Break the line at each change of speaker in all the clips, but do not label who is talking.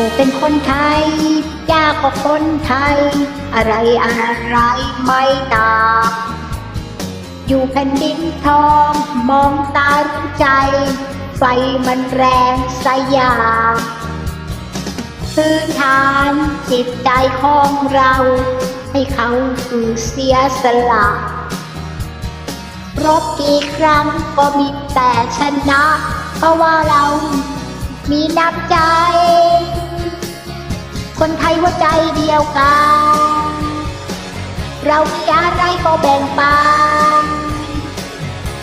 กูเป็นคนไทย ยากกว่าคนไทย อะไรอะไรไม่ต่างอยู่แผ่นดินทองมองตารู้ใจ ไฟมันแรงสยามพื้นฐานจิตใจของเรา ให้เขาคือเสียสละรบกี่ครั้งก็มีแต่ชนะ เพราะว่าเรามีน้ำใจ คนไทยหัวใจเดียวกัน เรามีอะไรก็แบ่งปัน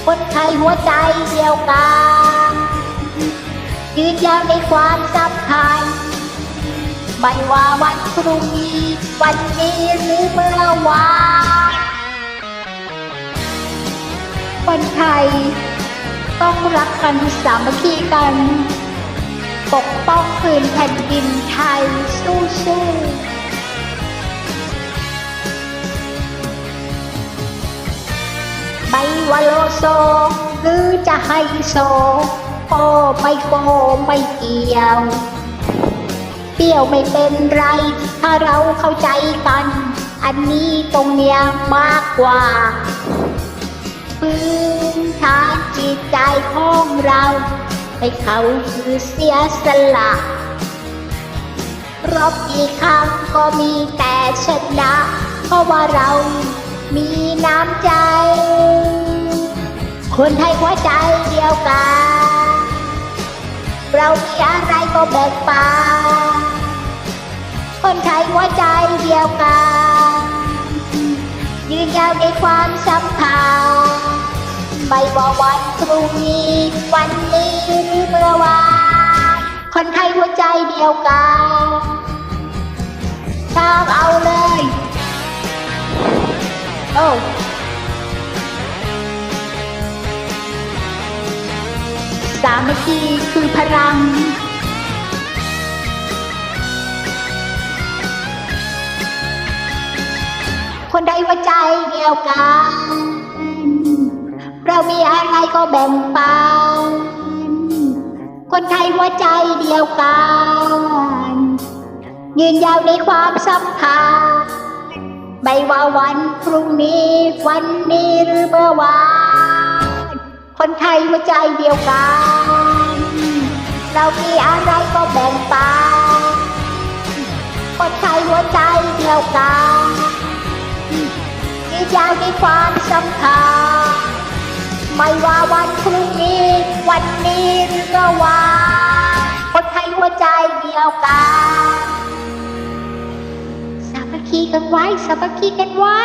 คนไทยหัวใจเดียวกัน ยืนยาวในความสัมพันธ์ไม่ว่าวันพรุ่งนี้ วันนี้หรือเมื่อวานคนไทย ต้องรักกันสามัคคีกัน ปกป้องคืนแผ่นดินไทยสู้สู้ไม่ว่าโลโซหรือจะให้โซโอไม่โกไม่เกี่ยว เปรี้ยวไม่เป็นไร ถ้าเราเข้าใจกัน อันนี้ตรงเนี้ยมากกว่าพื้นฐานจิตใจของเรา ให้เขาคือเสียสละรบกี่ครั้งก็มีแต่ชนะ เพราะว่าเรามีน้ำใจ คนไทยหัวใจเดียวกัน เรามีอะไรก็แบ่งปันคนไทยหัวใจเดียวกัน ยืนยาวในความสัมพันธ์ ไม่ว่าวันพรุ่งนี้วันนี้หรือเมื่อวานคนไทยหัวใจเดียวกันทางเอาเลย โอ้สามัคคีคือพลัง คนใดหัวใจเดียวกันเรา มีอะไรก็แบ่งปัน คนไทยหัวใจเดียวกัน ยืนยาวในความสัมพันธ์ไม่ว่าวันพรุ่งนี้ วันนี้หรือเมื่อวาน คนไทยหัวใจเดียวกัน เรามีอะไรก็แบ่งปัน คนไทยหัวใจเดียวกันยืนยาวในความสัมพันธ์ ไม่ว่าวันพรุ่งนี้ วันนี้หรือก็วานคนไทยหัวใจเดียวกันสามัคคีกันไว้ สามัคคีกันไว้